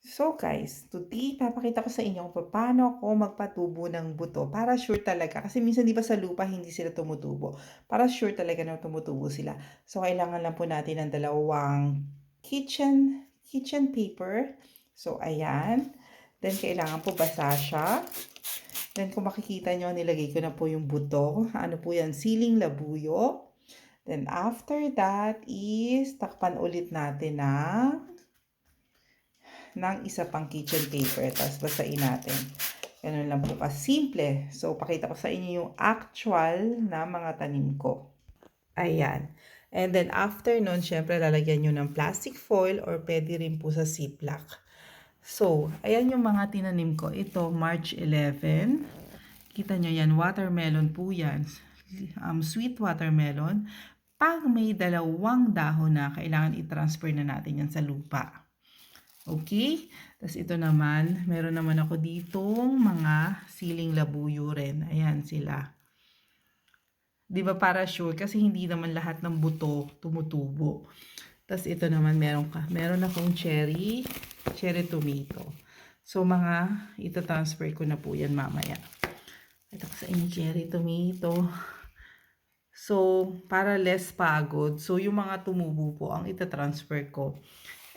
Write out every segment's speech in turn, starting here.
So guys, today papakita ko sa inyo kung paano ako magpatubo ng buto para sure talaga. Kasi minsan di ba sa lupa hindi sila tumutubo. Para sure talaga na tumutubo sila. So kailangan lang po natin ng dalawang kitchen kitchen paper. So ayan. Then kailangan po basa siya. Then kung makikita nyo, nilagay ko na po yung buto. Ano po yan? Siling labuyo. Then after that is takpan ulit natin ng ng isa pang kitchen paper. Tapos basain natin. Ganun lang po kasimple. So, pakita ko sa inyo yung actual na mga tanim ko. Ayan. And then after nun, syempre lalagyan nyo ng plastic foil or pwede rin po sa ziplock. So, ayan yung mga tinanim ko. Ito, March 11. Kita nyo yan, watermelon po yan. Um, sweet watermelon. Pag may dalawang dahon na, kailangan i-transfer na natin yan sa lupa. Okay? Tapos ito naman, meron naman ako ditong mga siling labuyo rin. Ayan sila. Di ba para sure? Kasi hindi naman lahat ng buto tumutubo. Tapos ito naman meron ka. Meron akong cherry, cherry tomato. So mga ito-transfer ko na po yan mamaya. Ito sa inyo cherry tomato. So, para less pagod. So, yung mga tumubo po ang ita-transfer ko.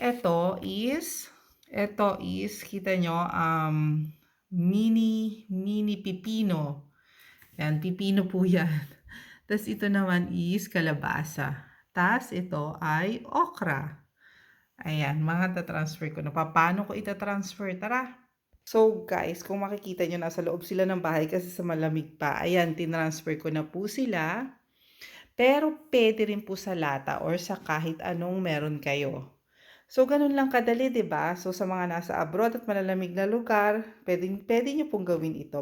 Ito is, ito is, kita nyo, um, mini, mini pipino. Yan, pipino po yan. Tapos ito naman is kalabasa. Tapos ito ay okra. Ayan, mga tatransfer ko na. Paano ko itatransfer? Tara! So guys, kung makikita nyo, nasa loob sila ng bahay kasi sa malamig pa. Ayan, tinransfer ko na po sila. Pero pwede rin po sa lata or sa kahit anong meron kayo. So, ganun lang kadali, ba? So, sa mga nasa abroad at malalamig na lugar, pwedeng pwede niyo pong gawin ito.